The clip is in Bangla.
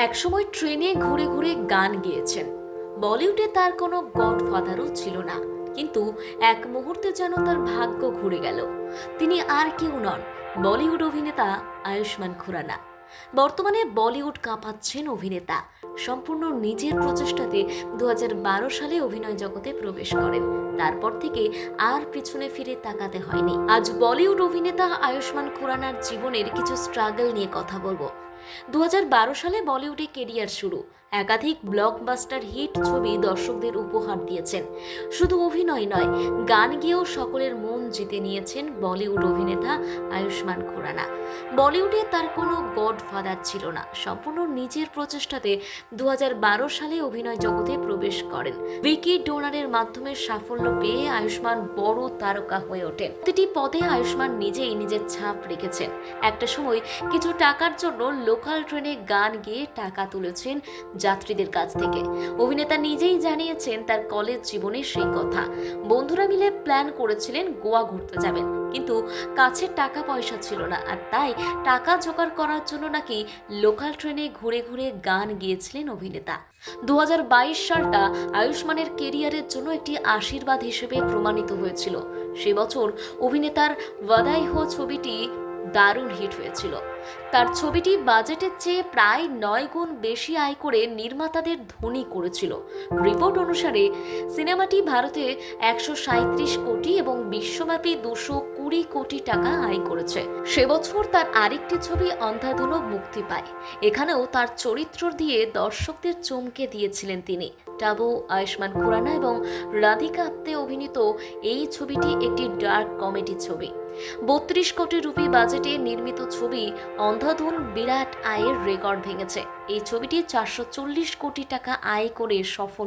একসময় ট্রেনে ঘুরে ঘুরে গান গেয়েছেন। বলিউডে তার কোনো গডফাদারও ছিল না। কিন্তু এক মুহূর্তে যেন তার ভাগ্য ঘুরে গেল। তিনি আর কেউ নন, বলিউড অভিনেতা আয়ুষ্মান খুরানা। বর্তমানে বলিউড কাঁপাচ্ছেন অভিনেতা। সম্পূর্ণ নিজের প্রচেষ্টাতে দু হাজার বারো সালে অভিনয় জগতে প্রবেশ করেন। তারপর থেকে আর পিছনে ফিরে তাকাতে হয়নি। আজ বলিউড অভিনেতা আয়ুষ্মান খুরানার জীবনের কিছু স্ট্রাগল নিয়ে কথা বলব। দু হাজার বারো সালে বলিউডে কেরিয়ার শুরু। একাধিক ব্লকবাস্টার হিট ছবি দর্শকদের উপহার দিয়েছেন। শুধু অভিনয় নয়, গান গেয়েও সকলের মন জিতে নিয়েছেন বলিউড অভিনেতা আয়ুষ্মান খুরানা। বলিউডে তার কোনো গডফাদার ছিল না, সম্পূর্ণ নিজের প্রচেষ্টাতে দু হাজার বারো সালে অভিনয় জগতে প্রবেশ করেন। উইকি ডোনারের মাধ্যমে সাফল্য পেয়ে আয়ুষ্মান বড় তারকা হয়ে ওঠেন। প্রতিটি পদে আয়ুষ্মান নিজেই নিজের ছাপ রেখেছেন। একটা সময় কিছু টাকার জন্য লোকাল ট্রেনে গান গেয়ে টাকা তুলেছেন যাত্রীদের কাছ থেকে। অভিনেতা নিজেই জানিয়েছেন তার কলেজ জীবনের সেই কথা। বন্ধুরা মিলে প্ল্যান করেছিলেন গোয়া ঘুরতে যাবেন। কিন্তু কাছে টাকা পয়সা ছিল না আর তাই টাকা জোগাড় করার জন্য নাকি লোকাল ট্রেনে ঘুরে ঘুরে গান গিয়েছিলেন অভিনেতা। দু হাজার বাইশ সালটা আয়ুষ্মানের কেরিয়ারের জন্য একটি আশীর্বাদ হিসেবে প্রমাণিত হয়েছিল। সে বছর অভিনেতার ওয়াদাই হো ছবিটি দারুণ হিট হয়েছিল। তার ছবিটি বাজেটের চেয়ে প্রায় নয় গুণ বেশি আয় করে নির্মাতাদের ধনী করেছিল। রিপোর্ট অনুসারে, সিনেমাটি ভারতে একশো সাঁত্রিশ কোটি এবং বিশ্বব্যাপী দুশো কুড়ি কোটি টাকা আয় করেছে। সে বছর তার আরেকটি ছবি অন্ধাধুনো মুক্তি পায়। এখানেও তার চরিত্র দিয়ে দর্শকদের চমকে দিয়েছিলেন তিনি। টাবু আয়ুষ্মান খুরানা এবং রাধিকা আপ্তে অভিনীত এই ছবিটি একটি ডার্ক কমেডি ছবি। বত্রিশ কোটি রুপি বাজেটে নির্মিত ছবি অন্ধাধুন বিরাট আয়ের রেকর্ড ভেঙেছে। এই ছবিটি চারশো চল্লিশ কোটি টাকা আয় করে সফল